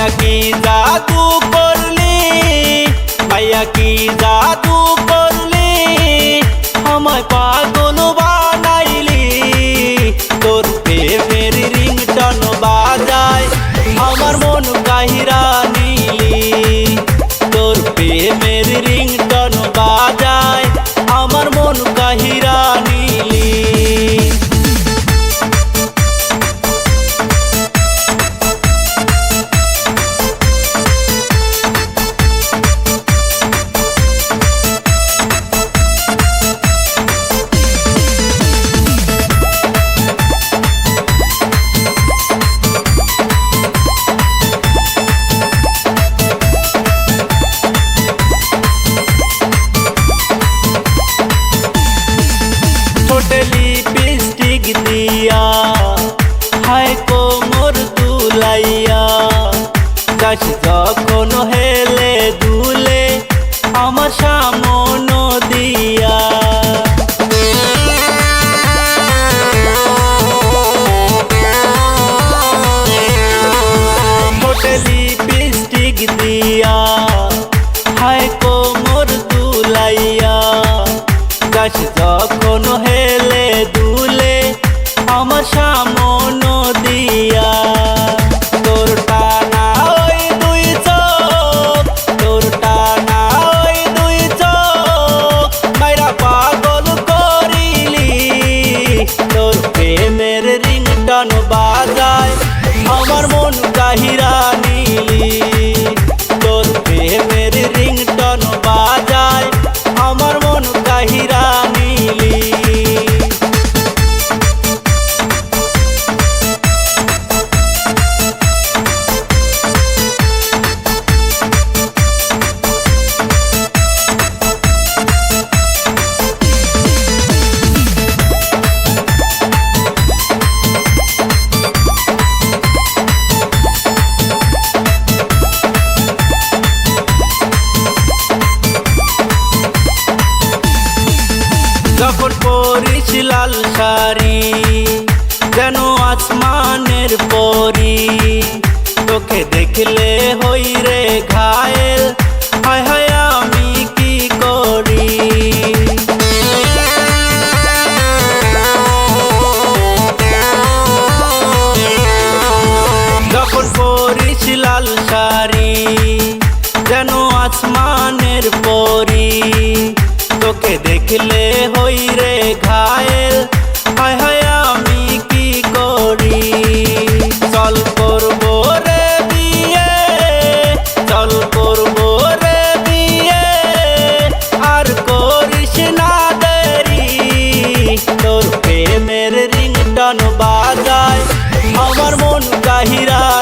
মাইয়া কি জাদু করলি? মাইয়া কি জাদু করলি? আমায় পাগল গাছ যখন হেলে দুলে আমার সামন দিয়া। দিয়া রিংটন বাজায় যখন পরিস লাল শাড়ি, যেন আসমানের পরি, তোকে দেখলে হই রে ঘায়েল, হায় হায় আমি কি করি? যখন পরিস লাল শাড়ি, যেন আসমানের পরি, তোকে দেখলে বাজায়। আমার মন গাহিরা